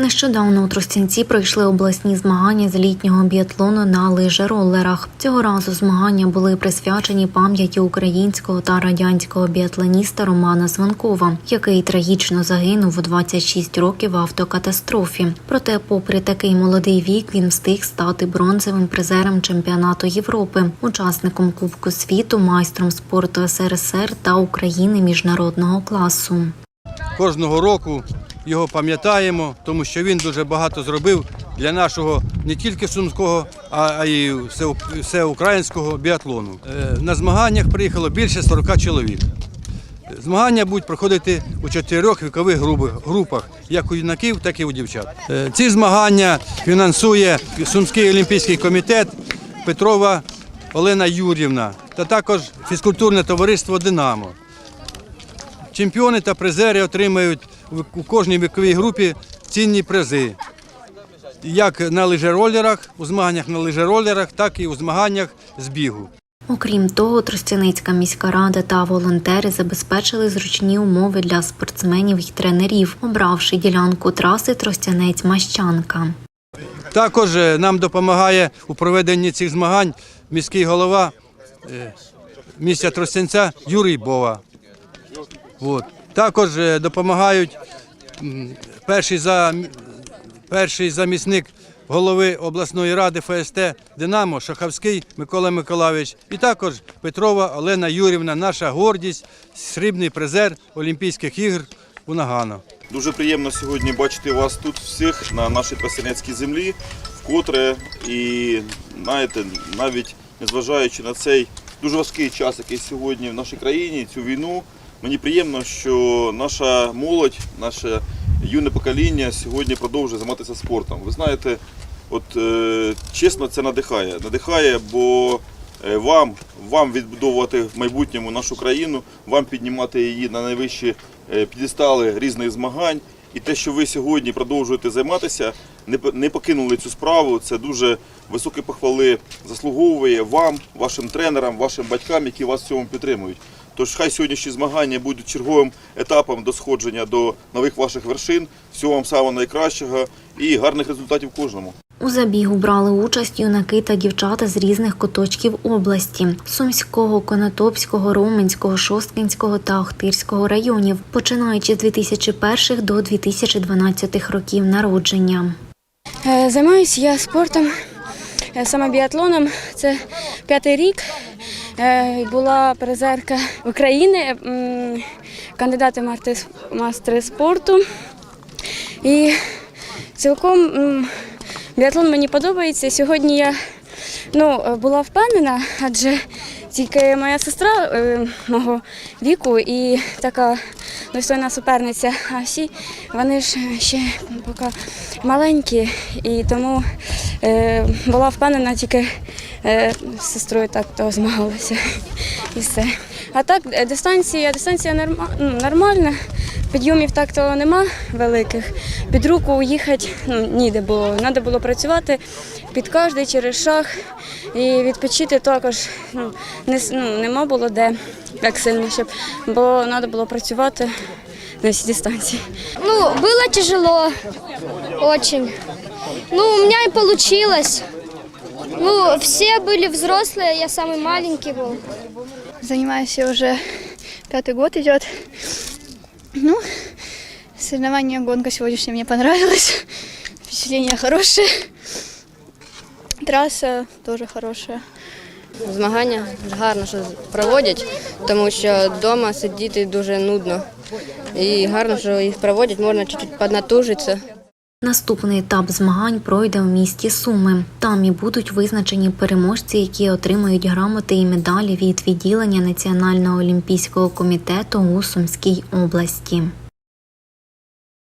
Нещодавно у Тростянці пройшли обласні змагання з літнього біатлону на лижероллерах. Цього разу змагання були присвячені пам'яті українського та радянського біатлоніста Романа Званкова, який трагічно загинув у 26 років в автокатастрофі. Проте, попри такий молодий вік, він встиг стати бронзовим призером чемпіонату Європи, учасником Кубку світу, майстром спорту СРСР та України міжнародного класу. Кожного року його пам'ятаємо, тому що він дуже багато зробив для нашого не тільки сумського, а й всеукраїнського біатлону. Е, На змаганнях приїхало більше 40 чоловік. Змагання будуть проходити у чотирьох вікових групах, як у юнаків, так і у дівчат. Е, Ці змагання фінансує Сумський олімпійський комітет Петрова Олена Юрівна та також фізкультурне товариство Динамо. Чемпіони та призери отримають у кожній віковій групі цінні призи. Як на лижероллерах, у змаганнях на лижероллерах, так і у змаганнях з бігу. Окрім того, Тростяницька міська рада та волонтери забезпечили зручні умови для спортсменів і тренерів, обравши ділянку траси Тростянець-Мащанка. Також е, нам допомагає у проведенні цих змагань міський голова е, місця Тростянця Юрій Бова. От. Також е, допомагають перший, за, перший замісник голови обласної ради ФСТ Динамо Шахавський Микола Миколайович і також Петрова Олена Юрівна, наша гордість, срібний призер Олімпійських ігор у Нагано. Дуже приємно сьогодні бачити вас тут всіх на нашій Тростянецькій землі, вкотре і знаєте, навіть незважаючи на цей дуже важкий час, який сьогодні в нашій країні, цю війну, мені приємно, що наша молодь, наше юне покоління сьогодні продовжує займатися спортом. Ви знаєте, от е, чесно, це надихає. Надихає, бо е, вам, вам відбудовувати в майбутньому нашу країну, вам піднімати її на найвищі е, п'єдестали різних змагань. І те, що ви сьогодні продовжуєте займатися, не покинули цю справу. Це дуже високі похвали заслуговує вам, вашим тренерам, вашим батькам, які вас в цьому підтримують. Тож хай сьогоднішні змагання будуть черговим етапом до сходження до нових ваших вершин. Всього вам самого найкращого і гарних результатів кожному. У забігу брали участь юнаки та дівчата з різних куточків області Сумського, Конотопського, Роменського, Шосткинського та Охтирського районів, починаючи з 2001 до 2012 років народження. Е, Займаюся я спортом, е, саме біатлоном. Це п'ятий рік. Е, Була призерка України, кандидат в мастери спорту. І цілком біатлон мені подобається. Сьогодні я ну, була впевнена, адже тільки моя сестра е, мого віку і така достойна суперниця. А всі вони ж ще поки маленькі, і тому е, була впевнена тільки е, з сестрою так то змагалася. І все. А так, е, дистанція, дистанція норма, ну, нормальна. Підйомів так то нема великих. Під руку їхати ну, ніде було. Треба було працювати під кожний через шаг. І відпочити також ну, не, с- ну, нема було де так сильно, щоб, бо треба було працювати на всі дистанції. Ну, было тяжело, очень. Ну, у меня и получилось. Ну, все были взрослые, я самый маленький был. Занимаюсь я уже пятый год идет. Ну, соревнование гонка сегодняшняя мне понравилась. Впечатления хорошие. Траса тоже хорошая. Змагання гарно, що проводять, тому що вдома сидіти дуже нудно. І гарно, що їх проводять, можна чуть-чуть піднатужитися. Наступний етап змагань пройде в місті Суми. Там і будуть визначені переможці, які отримають грамоти і медалі від відділення Національного олімпійського комітету у Сумській області.